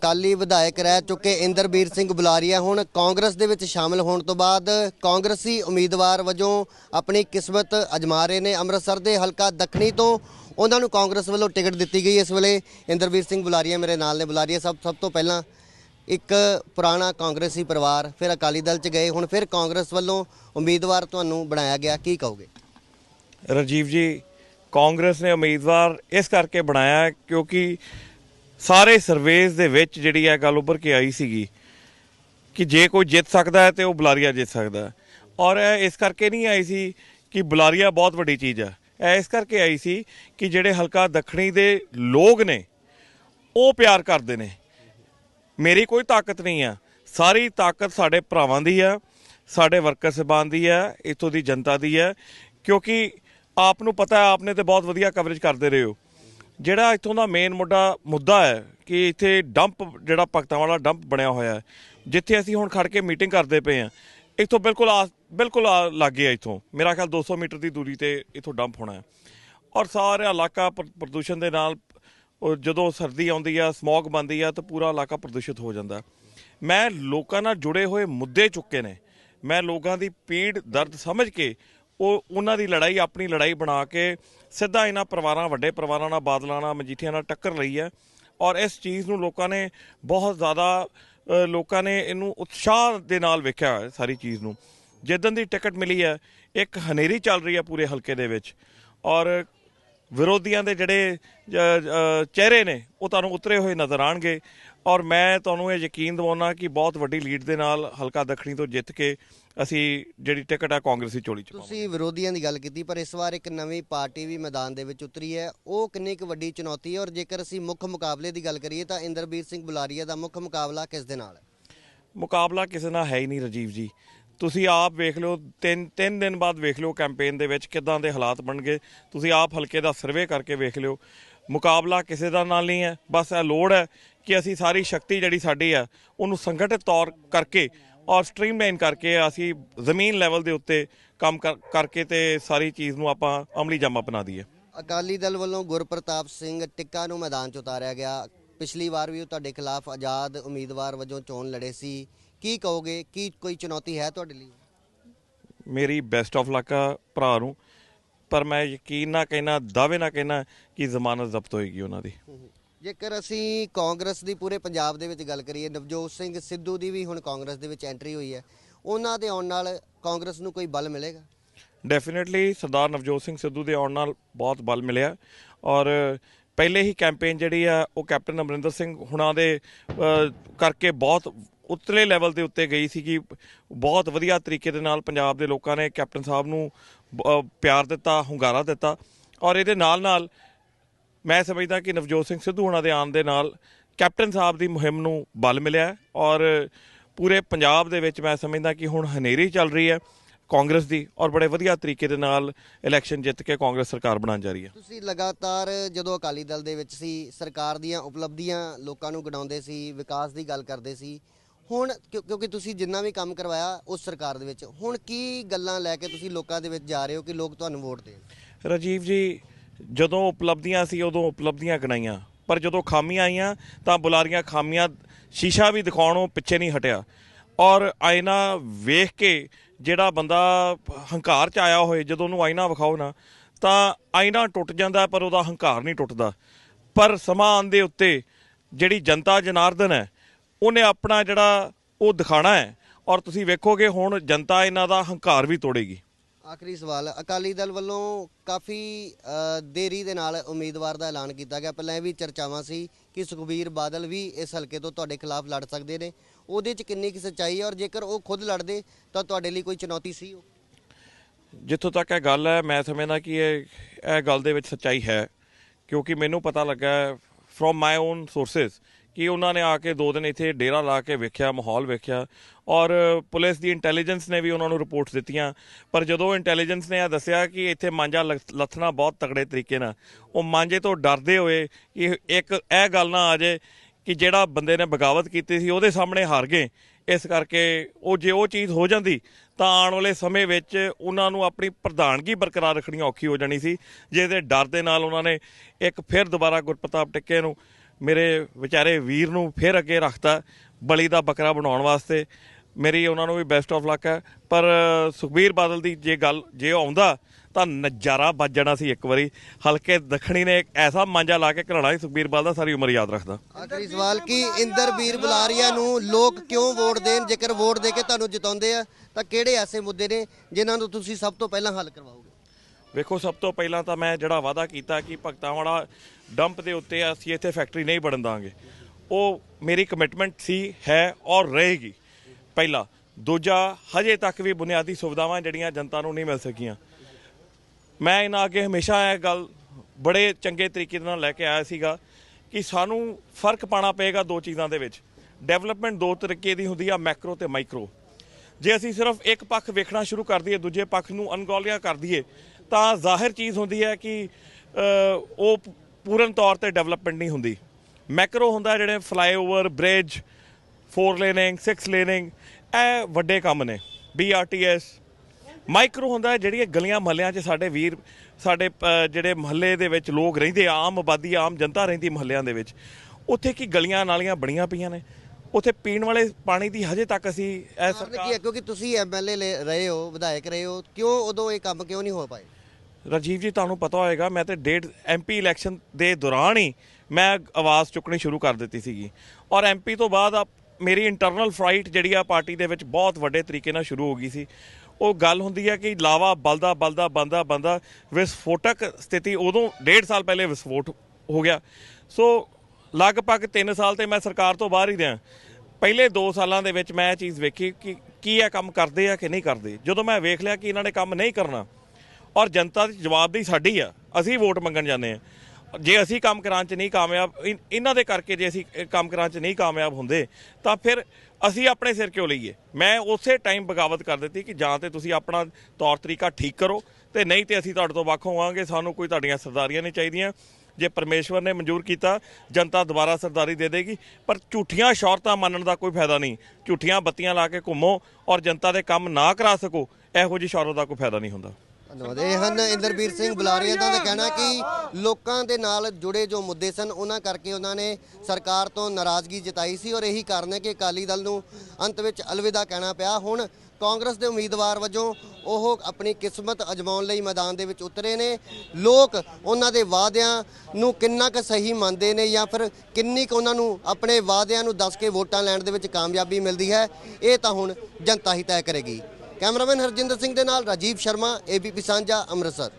ਕਾਲੀ ਵਿਧਾਇਕ ਰਹਿ ਚੁੱਕੇ ਇੰਦਰਬੀਰ ਸਿੰਘ ਬੁਲਾਰੀਆ ਹੁਣ ਕਾਂਗਰਸ ਦੇ ਵਿੱਚ ਸ਼ਾਮਲ ਹੋਣ ਤੋਂ ਬਾਅਦ ਕਾਂਗਰਸੀ ਉਮੀਦਵਾਰ ਵਜੋਂ ਆਪਣੀ ਕਿਸਮਤ ਅਜਮਾ ਰਹੇ ਨੇ। ਅੰਮ੍ਰਿਤਸਰ ਦੇ ਹਲਕਾ ਦੱਖਣੀ ਤੋਂ ਉਹਨਾਂ ਨੂੰ ਕਾਂਗਰਸ ਵੱਲੋਂ ਟਿਕਟ ਦਿੱਤੀ ਗਈ। ਇਸ ਵੇਲੇ ਇੰਦਰਬੀਰ ਸਿੰਘ ਬੁਲਾਰੀਆ ਮੇਰੇ ਨਾਲ ਨੇ। ਬੁਲਾਰੀਆ ਸਭ ਸਭ ਤੋਂ ਪਹਿਲਾਂ ਇੱਕ ਪੁਰਾਣਾ ਕਾਂਗਰਸੀ ਪਰਿਵਾਰ, ਫਿਰ ਅਕਾਲੀ ਦਲ ਚ ਗਏ। ਹੁਣ ਫਿਰ ਕਾਂਗਰਸ ਵੱਲੋਂ ਉਮੀਦਵਾਰ ਤੁਹਾਨੂੰ ਬਣਾਇਆ ਗਿਆ। ਕੀ ਕਹੋਗੇ? ਰਾਜੀਵ ਜੀ, ਕਾਂਗਰਸ ਨੇ ਉਮੀਦਵਾਰ ਇਸ ਕਰਕੇ ਬਣਾਇਆ ਕਿਉਂਕਿ ਸਾਰੇ ਸਰਵੇਸ ਦੇ ਵਿੱਚ ਜਿਹੜੀ ਹੈ ਗੱਲ ਉੱਭਰ ਕੇ ਆਈ ਸੀਗੀ ਕਿ ਜੇ ਕੋਈ ਜਿੱਤ ਸਕਦਾ ਹੈ ਤੇ ਉਹ ਬੁਲਾਰੀਆ ਜਿੱਤ ਸਕਦਾ ਹੈ। ਔਰ ਇਹ ਇਸ ਕਰਕੇ ਨਹੀਂ ਆਈ ਸੀ ਕਿ ਬੁਲਾਰੀਆ ਬਹੁਤ ਵੱਡੀ ਚੀਜ਼ ਹੈ। ਇਹ ਇਸ ਕਰਕੇ ਆਈ ਸੀ ਕਿ ਜਿਹੜੇ ਹਲਕਾ ਦੱਖਣੀ ਦੇ ਲੋਕ ਨੇ, ਉਹ ਪਿਆਰ ਕਰਦੇ ਨੇ। ਮੇਰੀ ਕੋਈ ਤਾਕਤ ਨਹੀਂ ਆ। ਸਾਰੀ ਤਾਕਤ ਸਾਡੇ ਭਰਾਵਾਂ ਦੀ ਆ, ਸਾਡੇ ਵਰਕਰ ਸਹਿਬਾਨ ਦੀ ਆ, ਇੱਥੋਂ ਦੀ ਜਨਤਾ ਦੀ ਆ। ਕਿਉਂਕਿ ਆਪ ਨੂੰ ਪਤਾ ਹੈ, ਆਪਨੇ ਤੇ ਬਹੁਤ ਵਧੀਆ ਕਵਰੇਜ ਕਰਦੇ ਰਹੇ ਹੋ। ਜਿਹੜਾ ਇੱਥੋਂ ਦਾ ਮੇਨ ਮੁੱਦਾ ਮੁੱਦਾ ਹੈ ਕਿ ਇੱਥੇ ਡੰਪ ਜਿਹੜਾ ਭਗਤਾਂ ਵਾਲਾ ਡੰਪ ਬਣਿਆ ਹੋਇਆ ਹੈ, ਜਿੱਥੇ ਅਸੀਂ ਹੁਣ ਖੜ ਕੇ ਮੀਟਿੰਗ ਕਰਦੇ ਪਏ ਆ ਇੱਥੋਂ ਬਿਲਕੁਲ ਆ ਬਿਲਕੁਲ ਆ ਲਾਗੇ ਆ ਇੱਥੋਂ। ਮੇਰਾ ਖਿਆਲ 200 ਮੀਟਰ ਦੀ ਦੂਰੀ ਤੇ ਇੱਥੋਂ ਡੰਪ ਹੋਣਾ ਹੈ। ਔਰ ਸਾਰਾ ਇਲਾਕਾ ਪ੍ਰ- ਪ੍ਰਦੂਸ਼ਣ ਦੇ ਨਾਲ ਜਦੋਂ ਸਰਦੀ ਆਉਂਦੀ ਆ ਸਮੌਗ ਬਣਦੀ ਆ, ਤਾਂ ਪੂਰਾ ਇਲਾਕਾ ਪ੍ਰਦੂਸ਼ਿਤ ਹੋ ਜਾਂਦਾ ਮੈਂ ਲੋਕਾਂ ਨਾਲ ਜੁੜੇ ਹੋਏ ਮੁੱਦੇ ਚੁੱਕੇ ਨੇ। ਮੈਂ ਲੋਕਾਂ ਦੀ ਪੀੜ, ਦਰਦ ਸਮਝ ਕੇ ਉਹ ਉਹਨਾਂ ਦੀ ਲੜਾਈ, ਆਪਣੀ ਲੜਾਈ ਬਣਾ ਕੇ ਸਿੱਧਾ ਇਹਨਾਂ ਪਰਿਵਾਰਾਂ, ਵੱਡੇ ਪਰਿਵਾਰਾਂ ਨਾਲ ਬਾਦਲਾਂ ਨਾਲ, ਮਜੀਠੀਆਂ ਨਾਲ ਟੱਕਰ ਲਈ ਹੈ। ਔਰ ਇਸ ਚੀਜ਼ ਨੂੰ ਲੋਕਾਂ ਨੇ ਬਹੁਤ ਜ਼ਿਆਦਾ ਲੋਕਾਂ ਨੇ ਇਹਨੂੰ ਉਤਸ਼ਾਹ ਦੇ ਨਾਲ ਵੇਖਿਆ ਹੈ ਸਾਰੀ ਚੀਜ਼ ਨੂੰ। ਜਿੱਦਣ ਦੀ ਟਿਕਟ ਮਿਲੀ ਹੈ, ਇੱਕ ਹਨੇਰੀ ਚੱਲ ਰਹੀ ਹੈ ਪੂਰੇ ਹਲਕੇ ਦੇ ਵਿੱਚ। ਔਰ ਵਿਰੋਧੀਆਂ ਦੇ ਜਿਹੜੇ ਚਿਹਰੇ ਨੇ ਉਹ ਤੁਹਾਨੂੰ ਉਤਰੇ ਹੋਏ ਨਜ਼ਰ ਆਣਗੇ। ਔਰ ਮੈਂ ਤੁਹਾਨੂੰ ਇਹ ਯਕੀਨ ਦਿਵਾਉਣਾ ਕਿ ਬਹੁਤ ਵੱਡੀ ਲੀਡ ਦੇ ਨਾਲ ਹਲਕਾ ਦੱਖਣੀ ਤੋਂ ਜਿੱਤ ਕੇ ਅਸੀਂ ਜਿਹੜੀ ਟਿਕਟ ਆ ਕਾਂਗਰਸੀ ਚੋਲੀ ਚ ਪਾਵਾਂਗੇ। ਤੁਸੀਂ ਵਿਰੋਧੀਆਂ ਦੀ ਗੱਲ ਕੀਤੀ ਪਰ ਇਸ ਵਾਰ ਇੱਕ ਨਵੀਂ ਪਾਰਟੀ ਵੀ ਮੈਦਾਨ ਦੇ ਵਿੱਚ ਉਤਰੀ ਹੈ। ਉਹ ਕਿੰਨੀ ਕੁ ਵੱਡੀ ਚੁਣੌਤੀ ਹੈ? ਔਰ ਜੇਕਰ ਅਸੀਂ ਮੁੱਖ ਮੁਕਾਬਲੇ ਦੀ ਗੱਲ ਕਰੀਏ ਤਾਂ ਇੰਦਰਬੀਰ ਸਿੰਘ ਬੁਲਾਰੀਆ ਦਾ ਮੁੱਖ ਮੁਕਾਬਲਾ ਕਿਸ ਦੇ ਨਾਲ ਹੈ? ਮੁਕਾਬਲਾ ਕਿਸੇ ਨਾਲ ਹੈ ਹੀ ਨਹੀਂ ਰਾਜੀਵ ਜੀ। ਤੁਸੀਂ ਆਪ ਵੇਖ ਲਓ, ਤਿੰਨ ਤਿੰਨ ਦਿਨ ਬਾਅਦ ਵੇਖ ਲਿਓ ਕੈਂਪੇਨ ਦੇ ਵਿੱਚ ਕਿਦਾਂ ਦੇ ਹਾਲਾਤ ਬਣਨਗੇ। ਤੁਸੀਂ ਆਪ ਹਲਕੇ ਦਾ ਸਰਵੇ ਕਰਕੇ ਵੇਖ ਲਿਓ। ਮੁਕਾਬਲਾ ਕਿਸੇ ਦਾ ਨਾਲ ਨਹੀਂ ਹੈ। ਬਸ ਇਹ ਲੋੜ ਹੈ ਕਿ ਅਸੀਂ ਸਾਰੀ ਸ਼ਕਤੀ ਜਿਹੜੀ ਸਾਡੀ ਆ ਉਹਨੂੰ ਸੰਗਠਿਤ ਤੌਰ ਕਰਕੇ ਔਰ ਸਟ੍ਰੀਮਲਾਈਨ ਕਰਕੇ ਅਸੀਂ ਜ਼ਮੀਨ ਲੈਵਲ ਦੇ ਉੱਤੇ ਕੰਮ ਕਰ- ਕਰਕੇ ਤੇ ਸਾਰੀ ਚੀਜ਼ ਨੂੰ ਆਪਾਂ ਅਮਲੀ ਜਾਮਾ ਬਣਾ ਦਈਏ। ਅਕਾਲੀ ਦਲ ਵੱਲੋਂ ਗੁਰਪ੍ਰਤਾਪ ਸਿੰਘ ਟਿੱਕਾ ਨੂੰ ਮੈਦਾਨ 'ਚ ਉਤਾਰਿਆ ਗਿਆ। ਪਿਛਲੀ ਵਾਰ ਵੀ ਉਹ ਤੁਹਾਡੇ ਖਿਲਾਫ ਆਜ਼ਾਦ ਉਮੀਦਵਾਰ ਵਜੋਂ ਚੋਣ ਲੜੇ ਸੀ। ਕੀ ਕਹੋਗੇ? ਕੀ ਕੋਈ ਚੁਣੌਤੀ ਹੈ ਤੁਹਾਡੇ ਲਈ? ਮੇਰੀ ਬੈਸਟ ਆਫ ਲੱਕ ਆ ਭਰਾ ਨੂੰ। ਪਰ ਮੈਂ ਯਕੀਨ ਨਾ ਕਹਿਣਾ ਦਾਅਵੇ ਨਾ ਕਹਿਣਾ ਕਿ ਜ਼ਮਾਨਤ ਜ਼ਬਤ ਹੋਏਗੀ ਉਹਨਾਂ ਦੀ। ਜੇਕਰ ਅਸੀਂ ਕਾਂਗਰਸ ਦੀ ਪੂਰੇ ਪੰਜਾਬ ਦੇ ਵਿੱਚ ਗੱਲ ਕਰੀਏ ਨਵਜੋਤ ਸਿੰਘ ਸਿੱਧੂ ਦੀ ਵੀ ਹੁਣ ਕਾਂਗਰਸ ਦੇ ਵਿੱਚ ਐਂਟਰੀ ਹੋਈ ਹੈ ਉਹਨਾਂ ਦੇ ਆਉਣ ਨਾਲ ਕਾਂਗਰਸ ਨੂੰ ਕੋਈ ਬਲ ਮਿਲੇਗਾ? ਡੈਫੀਨਿਟਲੀ ਸਰਦਾਰ ਨਵਜੋਤ ਸਿੰਘ ਸਿੱਧੂ ਦੇ ਆਉਣ ਨਾਲ ਬਹੁਤ ਬਲ ਮਿਲਿਆ। ਔਰ ਪਹਿਲੇ ਹੀ ਕੈਂਪੇਨ ਜਿਹੜੀ ਆ ਉਹ ਕੈਪਟਨ ਅਮਰਿੰਦਰ ਸਿੰਘ ਹੁਣਾਂ ਦੇ ਕਰਕੇ ਬਹੁਤ ਉਤਲੇ ਲੈਵਲ ਦੇ ਉੱਤੇ ਗਈ ਸੀ ਕਿ ਬਹੁਤ ਵਧੀਆ ਤਰੀਕੇ ਦੇ ਨਾਲ ਪੰਜਾਬ ਦੇ ਲੋਕਾਂ ਨੇ ਕੈਪਟਨ ਸਾਹਿਬ ਨੂੰ ਬ- ਪਿਆਰ ਦਿੱਤਾ, ਹੁੰਗਾਰਾ ਦਿੱਤਾ। ਔਰ ਇਹਦੇ ਨਾਲ ਨਾਲ ਮੈਂ ਸਮਝਦਾ ਕਿ ਨਵਜੋਤ ਸਿੰਘ ਸਿੱਧੂ ਹੁਣਾਂ ਦੇ ਆਉਣ ਦੇ ਨਾਲ ਕੈਪਟਨ ਸਾਹਿਬ ਦੀ ਮੁਹਿੰਮ ਨੂੰ ਬਲ ਮਿਲਿਆ ਔਰ ਪੂਰੇ ਪੰਜਾਬ ਦੇ ਵਿੱਚ ਮੈਂ ਸਮਝਦਾ ਕਿ ਹੁਣ ਹਨੇਰੀ ਚੱਲ ਰਹੀ ਹੈ ਕਾਂਗਰਸ ਦੀ ਔਰ ਬੜੇ ਵਧੀਆ ਤਰੀਕੇ ਦੇ ਨਾਲ ਇਲੈਕਸ਼ਨ ਜਿੱਤ ਕੇ ਕਾਂਗਰਸ ਸਰਕਾਰ ਬਣਾਉਣ ਜਾ ਰਹੀ ਹੈ। ਤੁਸੀਂ ਲਗਾਤਾਰ ਜਦੋਂ ਅਕਾਲੀ ਦਲ ਦੇ ਵਿੱਚ ਸੀ, ਸਰਕਾਰ ਦੀਆਂ ਉਪਲਬਧੀਆਂ ਲੋਕਾਂ ਨੂੰ ਗਣਾਉਂਦੇ ਸੀ, ਵਿਕਾਸ ਦੀ ਗੱਲ ਕਰਦੇ ਸੀ ਹੁਣ ਕਿਉਂ- ਕਿਉਂਕਿ ਤੁਸੀਂ ਜਿੰਨਾ ਵੀ ਕੰਮ ਕਰਵਾਇਆ ਉਸ ਸਰਕਾਰ ਦੇ ਵਿੱਚ, ਹੁਣ ਕੀ ਗੱਲਾਂ ਲੈ ਕੇ ਤੁਸੀਂ ਲੋਕਾਂ ਦੇ ਵਿੱਚ ਜਾ ਰਹੇ ਹੋ ਕਿ ਲੋਕ ਤੁਹਾਨੂੰ ਵੋਟ ਦੇਣ? ਰਾਜੀਵ ਜੀ, ਜਦੋਂ ਉਪਲਬਧੀਆਂ ਸੀ ਉਦੋਂ ਉਪਲਬਧੀਆਂ ਗਣਾਈਆਂ ਪਰ ਜਦੋਂ ਖਾਮੀਆਂ ਆਈਆਂ ਤਾਂ ਬੁਲਾਰੀਆਂ ਖਾਮੀਆਂ ਸ਼ੀਸ਼ਾ ਵੀ ਦਿਖਾਉਣੋਂ ਪਿੱਛੇ ਨਹੀਂ ਹਟਿਆ। ਔਰ ਆਇਨਾ ਵੇਖ ਕੇ ਜਿਹੜਾ ਬੰਦਾ ਹੰਕਾਰ ਚ ਆਇਆ ਹੋਏ, ਜਦੋਂ ਉਹਨੂੰ ਆਇਨਾ ਵਿਖਾਓ ਨਾ, ਤਾਂ ਆਇਨਾ ਟੁੱਟ ਜਾਂਦਾ, ਪਰ ਉਹਦਾ ਹੰਕਾਰ ਨਹੀਂ ਟੁੱਟਦਾ। ਪਰ ਸਮਾਂ ਆਉਣ ਦੇ ਉੱਤੇ ਜਿਹੜੀ ਜਨਤਾ ਜਨਾਰਦਨ ਹੈ ਉਹਨੇ ਆਪਣਾ ਜਿਹੜਾ ਉਹ ਦਿਖਾਣਾ ਹੈ। ਔਰ ਤੁਸੀਂ ਵੇਖੋਗੇ ਹੁਣ ਜਨਤਾ ਇਹਨਾਂ ਦਾ ਹੰਕਾਰ ਵੀ ਤੋੜੇਗੀ। ਆਖਰੀ ਸਵਾਲ ਅਕਾਲੀ ਦਲ ਵੱਲੋਂ ਕਾਫੀ ਦੇਰੀ ਦੇ ਨਾਲ ਉਮੀਦਵਾਰ ਦਾ ਐਲਾਨ ਕੀਤਾ ਗਿਆ। ਪਹਿਲਾਂ ਇਹ ਵੀ ਚਰਚਾਵਾਂ ਸੀ ਕਿ ਸੁਖਬੀਰ ਬਾਦਲ ਵੀ ਇਸ ਹਲਕੇ ਤੋਂ ਤੁਹਾਡੇ ਖਿਲਾਫ ਲੜ ਸਕਦੇ ਨੇ। ਉਹਦੇ 'ਚ ਕਿੰਨੀ ਕੁ ਸੱਚਾਈ ਹੈ? ਔਰ ਜੇਕਰ ਉਹ ਖੁਦ ਲੜਦੇ ਤਾਂ ਤੁਹਾਡੇ ਲਈ ਕੋਈ ਚੁਣੌਤੀ ਸੀ ਉਹ? ਜਿੱਥੋਂ ਤੱਕ ਇਹ ਗੱਲ ਹੈ ਮੈਂ ਸਮਝਦਾ ਕਿ ਇਹ ਇਹ ਗੱਲ ਦੇ ਵਿੱਚ ਸੱਚਾਈ ਹੈ। ਕਿਉਂਕਿ ਮੈਨੂੰ ਪਤਾ ਲੱਗਾ ਫਰੋਮ ਮਾਈ ਓਨ ਸੋਰਸਸ ਕਿ ਉਹਨਾਂ ਨੇ ਆ ਕੇ ਦੋ ਦਿਨ ਇੱਥੇ ਡੇਰਾ ਲਾ ਕੇ ਵੇਖਿਆ, ਮਾਹੌਲ ਵੇਖਿਆ ਔਰ ਪੁਲਿਸ ਦੀ ਇੰਟੈਲੀਜੈਂਸ ਨੇ ਵੀ ਉਹਨਾਂ ਨੂੰ ਰਿਪੋਰਟਸ ਦਿੱਤੀਆਂ। ਪਰ ਜਦੋਂ ਇੰਟੈਲੀਜੈਂਸ ਨੇ ਇਹ ਦੱਸਿਆ ਕਿ ਇੱਥੇ ਮਾਂਜਾ ਲੱਥ- ਲੱਥਣਾ ਬਹੁਤ ਤਕੜੇ ਤਰੀਕੇ ਨਾਲ, ਉਹ ਮਾਂਜੇ ਤੋਂ ਡਰਦੇ ਹੋਏ ਕਿ ਇੱਕ ਇਹ ਗੱਲ ਨਾ ਆ ਜਾਏ ਕਿ ਜਿਹੜਾ ਬੰਦੇ ਨੇ ਬਗਾਵਤ ਕੀਤੀ ਸੀ, ਉਹਦੇ ਸਾਹਮਣੇ ਹਾਰ ਗਏ। ਇਸ ਕਰਕੇ ਉਹ ਜੇ ਉਹ ਚੀਜ਼ ਹੋ ਜਾਂਦੀ, ਤਾਂ ਆਉਣ ਵਾਲੇ ਸਮੇਂ ਵਿੱਚ ਉਹਨਾਂ ਨੂੰ ਆਪਣੀ ਪ੍ਰਧਾਨਗੀ ਬਰਕਰਾਰ ਰੱਖਣੀ ਔਖੀ ਹੋ ਜਾਣੀ ਸੀ, ਜਿਹਦੇ ਡਰ ਦੇ ਨਾਲ ਉਹਨਾਂ ਨੇ ਇੱਕ ਫਿਰ ਦੁਬਾਰਾ ਗੁਰਪ੍ਰਤਾਪ ਟਿੱਕੇ ਨੂੰ ਮੇਰੇ ਵਿਚਾਰੇ ਵੀਰ ਨੂੰ ਫਿਰ ਅੱਗੇ ਰੱਖਤਾ ਬਲੀ ਦਾ ਬੱਕਰਾ ਬਣਾਉਣ ਵਾਸਤੇ। ਮੇਰੀ ਉਹਨਾਂ ਨੂੰ ਵੀ ਬੈਸਟ ਆਫ ਲੱਕ ਹੈ। ਪਰ ਸੁਖਬੀਰ ਬਾਦਲ ਦੀ ਜੇ ਗੱਲ, ਜੇ ਉਹ ਆਉਂਦਾ ਤਾਂ ਨਜ਼ਾਰਾ ਵੱਜ ਜਾਣਾ ਸੀ ਇੱਕ ਵਾਰੀ। ਹਲਕੇ ਦੱਖਣੀ ਨੇ ਐਸਾ ਮਾਂਜਾ ਲਾ ਕੇ ਘਰਾਣਾ ਸੀ ਸੁਖਬੀਰ ਬਾਦਲ ਦਾ, ਸਾਰੀ ਉਮਰ ਯਾਦ ਰੱਖਦਾ। ਆਖਰੀ ਸਵਾਲ, ਕਿ ਇੰਦਰਬੀਰ ਬੁਲਾਰੀਆ ਨੂੰ ਲੋਕ ਕਿਉਂ ਵੋਟ ਦੇਣ? ਜੇਕਰ ਵੋਟ ਦੇ ਕੇ ਤੁਹਾਨੂੰ ਜਿਤਾਉਂਦੇ ਆ, ਤਾਂ ਕਿਹੜੇ ਐਸੇ ਮੁੱਦੇ ਨੇ ਜਿਨ੍ਹਾਂ ਨੂੰ ਤੁਸੀਂ ਸਭ ਤੋਂ ਪਹਿਲਾਂ ਹੱਲ ਕਰਵਾਓ ਵੇਖੋ, ਸਭ ਤੋਂ ਪਹਿਲਾਂ ਤਾਂ ਮੈਂ ਜਿਹੜਾ ਵਾਅਦਾ ਕੀਤਾ ਕਿ ਭਗਤਾਂ ਵਾਲਾ ਡੰਪ ਦੇ ਉੱਤੇ ਅਸੀਂ ਇੱਥੇ ਫੈਕਟਰੀ ਨਹੀਂ ਬਣਨ ਦਾਂਗੇ। ਉਹ ਮੇਰੀ ਕਮਿਟਮੈਂਟ ਸੀ, ਹੈ ਔਰ ਰਹੇਗੀ। ਪਹਿਲਾ। ਦੂਜਾ, ਹਜੇ ਤੱਕ ਵੀ ਬੁਨਿਆਦੀ ਸੁਵਿਧਾਵਾਂ ਜਿਹੜੀਆਂ ਜਨਤਾ ਨੂੰ ਨਹੀਂ ਮਿਲ ਸਕੀਆਂ। ਮੈਂ ਇਹਨਾਂ ਅੱਗੇ ਹਮੇਸ਼ਾ ਇਹ ਗੱਲ ਬੜੇ ਚੰਗੇ ਤਰੀਕੇ ਦੇ ਨਾਲ ਲੈ ਕੇ ਆਇਆ ਸੀਗਾ ਕਿ ਸਾਨੂੰ ਫ਼ਰਕ ਪਾਣਾ ਪਏਗਾ ਦੋ ਚੀਜ਼ਾਂ ਦੇ ਵਿੱਚ। ਡਿਵੈਲਪਮੈਂਟ ਦੋ ਤਰੀਕੇ ਦੀ ਹੁੰਦੀ ਆ, ਮੈਕਰੋ ਤੇ ਮਾਈਕਰੋ। ਜੇ ਅਸੀਂ ਸਿਰਫ ਇੱਕ ਪੱਖ ਵੇਖਣਾ ਸ਼ੁਰੂ ਕਰ ਦਈਏ, ਦੂਜੇ ਪੱਖ ਨੂੰ ਅਣਗੌਲਿਆ ਕਰ ਦਈਏ ਤਾਂ ਜ਼ਾਹਿਰ ਚੀਜ਼ ਹੁੰਦੀ ਹੈ ਕਿ ਉਹ ਪੂਰਨ ਤੌਰ ਤੇ ਡਿਵੈਲਪਮੈਂਟ ਨਹੀਂ ਹੁੰਦੀ। ਮੈਕਰੋ ਹੁੰਦਾ ਜਿਹੜੇ ਫਲਾਈਓਵਰ ਬ੍ਰਿਜ 4 ਲੇਨਿੰਗ 6 ਲੇਨਿੰਗ ਇਹ ਵੱਡੇ ਕੰਮ ਨੇ। BRTS ਮਾਈਕਰੋ ਹੁੰਦਾ ਜਿਹੜੀਆਂ ਗਲੀਆਂ ਮਹੱਲਿਆਂ 'ਚ ਸਾਡੇ ਵੀਰ ਸਾਡੇ ਜਿਹੜੇ ਮਹੱਲੇ ਦੇ ਵਿੱਚ ਲੋਕ ਰਹਿੰਦੇ ਆਮ ਆਬਾਦੀ ਆਮ ਜਨਤਾ ਰਹਿੰਦੀ ਮਹੱਲਿਆਂ ਦੇ ਵਿੱਚ। ਉੱਥੇ ਕੀ ਗਲੀਆਂ ਨਾਲੀਆਂ ਬਣੀਆਂ ਪਈਆਂ ਨੇ? ਉੱਥੇ ਪੀਣ ਵਾਲੇ ਪਾਣੀ ਦੀ ਹਜੇ ਤੱਕ ਅਸੀਂ ਇਹ ਸਰਕਾਰ ਕਿਉਂਕਿ ਤੁਸੀਂ ਐਮਐਲਏ ਰਹੇ ਹੋ ਵਿਧਾਇਕ ਰਹੇ ਹੋ ਕਿਉਂ ਉਦੋਂ ਇਹ ਕੰਮ ਕਿਉਂ ਨਹੀਂ ਹੋ ਪਾਏ? ਰਾਜੀਵ ਜੀ, ਤੁਹਾਨੂੰ ਪਤਾ ਹੋਏਗਾ, ਮੈਂ ਤੇ ਡੇਢ ਐਮਪੀ ਇਲੈਕਸ਼ਨ ਦੇ ਦੌਰਾਨ ਹੀ ਮੈਂ ਆਵਾਜ਼ ਚੁੱਕਣੀ ਸ਼ੁਰੂ ਕਰ ਦਿੱਤੀ ਸੀਗੀ। ਔਰ ਐਮਪੀ ਤੋਂ ਬਾਅਦ ਆ ਮੇਰੀ ਇੰਟਰਨਲ ਫਾਈਟ ਜਿਹੜੀ ਆ ਪਾਰਟੀ ਦੇ ਵਿੱਚ ਬਹੁਤ ਵੱਡੇ ਤਰੀਕੇ ਨਾਲ ਸ਼ੁਰੂ ਹੋ ਗਈ ਸੀ। ਉਹ ਗੱਲ ਹੁੰਦੀ ਹੈ ਕਿ ਲਾਵਾ ਬਲਦਾ ਬਲਦਾ, ਬੰਦਾ ਬੰਦਾ, ਵਿਸਫੋਟਕ ਸਥਿਤੀ ਉਦੋਂ ਡੇਢ ਸਾਲ ਪਹਿਲੇ ਵਿਸਫੋਟ ਹੋ ਗਿਆ। ਸੋ ਲਗਭਗ 3 ਸਾਲ ਤੇ ਮੈਂ ਸਰਕਾਰ ਤੋਂ ਬਾਹਰ ਹੀ ਰਿਹਾ। ਪਹਿਲੇ 2 ਸਾਲਾਂ ਦੇ ਵਿੱਚ ਮੈਂ ਇਹ ਚੀਜ਼ ਵੇਖੀ ਕਿ ਕੀ ਇਹ ਕੰਮ ਕਰਦੇ ਆ ਕਿ ਨਹੀਂ ਕਰਦੇ। ਜਦੋਂ ਮੈਂ ਵੇਖ ਲਿਆ ਕਿ ਇਹਨਾਂ ਨੇ ਕੰਮ ਨਹੀਂ ਕਰਨਾ ਔਰ ਜਨਤਾ ਦੀ ਜਵਾਬਦੇਹੀ ਸਾਡੀ ਆ। ਅਸੀਂ ਵੋਟ ਮੰਗਣ ਜਾਂਦੇ ਆ। ਜੇ ਅਸੀਂ ਕੰਮ ਕਰਾਂ ਚ ਨਹੀਂ ਕਾਮਯਾਬ, ਇਨ- ਇਹਨਾਂ ਦੇ ਕਰਕੇ ਜੇ ਅਸੀਂ ਕੰਮ ਕਰਾਂ ਚ ਨਹੀਂ ਕਾਮਯਾਬ ਹੁੰਦੇ, ਤਾਂ ਫਿਰ ਅਸੀਂ ਆਪਣੇ ਸਿਰ ਕਿਉਂ ਲਈਏ? ਮੈਂ ਉਸੇ ਟਾਈਮ ਬਗਾਵਤ ਕਰ ਦਿੱਤੀ ਕਿ ਜਾਂ ਤੇ ਤੁਸੀਂ ਆਪਣਾ ਤੌਰ ਤਰੀਕਾ ਠੀਕ ਕਰੋ ਤੇ ਨਹੀਂ ਤੇ ਅਸੀਂ ਤੁਹਾਡੇ ਤੋਂ ਵੱਖ ਹੋਵਾਂਗੇ। ਸਾਨੂੰ ਕੋਈ ਤੁਹਾਡੀਆਂ ਸਰਦਾਰੀਆਂ ਨਹੀਂ ਚਾਹੀਦੀਆਂ। ਜੇ ਪਰਮੇਸ਼ਵਰ ਨੇ ਮਨਜ਼ੂਰ ਕੀਤਾ, ਜਨਤਾ ਦੁਬਾਰਾ ਸਰਦਾਰੀ ਦੇ ਦੇਗੀ। ਪਰ ਝੂਠੀਆਂ ਸ਼ੌਰਤਾਂ ਮੰਨਣ ਦਾ ਕੋਈ ਫਾਇਦਾ ਨਹੀਂ। ਝੂਠੀਆਂ ਬੱਤੀਆਂ ਲਾ ਕੇ ਘੁੰਮੋ ਔਰ ਜਨਤਾ ਦੇ ਕੰਮ ਨਾ ਕਰਾ ਸਕੋ, ਇਹੋ ਜਿਹੀ ਸ਼ੌਰਤ ਦਾ ਕੋਈ ਫਾਇਦਾ ਨਹੀਂ ਹੁੰਦਾ। ਧੰਨਵਾਦ। ਇਹ ਹਨ ਇੰਦਰਬੀਰ ਸਿੰਘ ਬੁਲਾਰੀਆ ਦਾ ਕਹਿਣਾ ਕਿ ਲੋਕਾਂ ਦੇ ਨਾਲ ਜੁੜੇ ਜੋ ਮੁੱਦੇ ਸਨ ਉਹਨਾਂ ਕਰਕੇ ਉਹਨਾਂ ਨੇ ਸਰਕਾਰ ਤੋਂ ਨਾਰਾਜ਼ਗੀ ਜਤਾਈ ਸੀ ਔਰ ਇਹੀ ਕਾਰਨ ਹੈ ਕਿ ਅਕਾਲੀ ਦਲ ਨੂੰ ਅੰਤ ਵਿੱਚ ਅਲਵਿਦਾ ਕਹਿਣਾ ਪਿਆ। ਹੁਣ ਕਾਂਗਰਸ ਦੇ ਉਮੀਦਵਾਰ ਵਜੋਂ ਉਹ ਆਪਣੀ ਕਿਸਮਤ ਅਜਮਾਉਣ ਲਈ ਮੈਦਾਨ ਦੇ ਵਿੱਚ ਉਤਰੇ ਨੇ। ਲੋਕ ਉਹਨਾਂ ਦੇ ਵਾਅਦਿਆਂ ਨੂੰ ਕਿੰਨਾ ਕੁ ਸਹੀ ਮੰਨਦੇ ਨੇ ਜਾਂ ਫਿਰ ਕਿੰਨੀ ਕੁ ਉਹਨਾਂ ਨੂੰ ਆਪਣੇ ਵਾਅਦਿਆਂ ਨੂੰ ਦੱਸ ਕੇ ਵੋਟਾਂ ਲੈਣ ਦੇ ਵਿੱਚ ਕਾਮਯਾਬੀ ਮਿਲਦੀ ਹੈ ਇਹ ਤਾਂ ਹੁਣ ਜਨਤਾ ਹੀ ਤੈਅ ਕਰੇਗੀ। ਕੈਮਰਾਮੈਨ ਹਰਜਿੰਦਰ ਸਿੰਘ ਦੇ ਨਾਲ ਰਾਜੀਵ ਸ਼ਰਮਾ ਏਬੀਪੀ ਸਾਂਝਾ ਅੰਮ੍ਰਿਤਸਰ।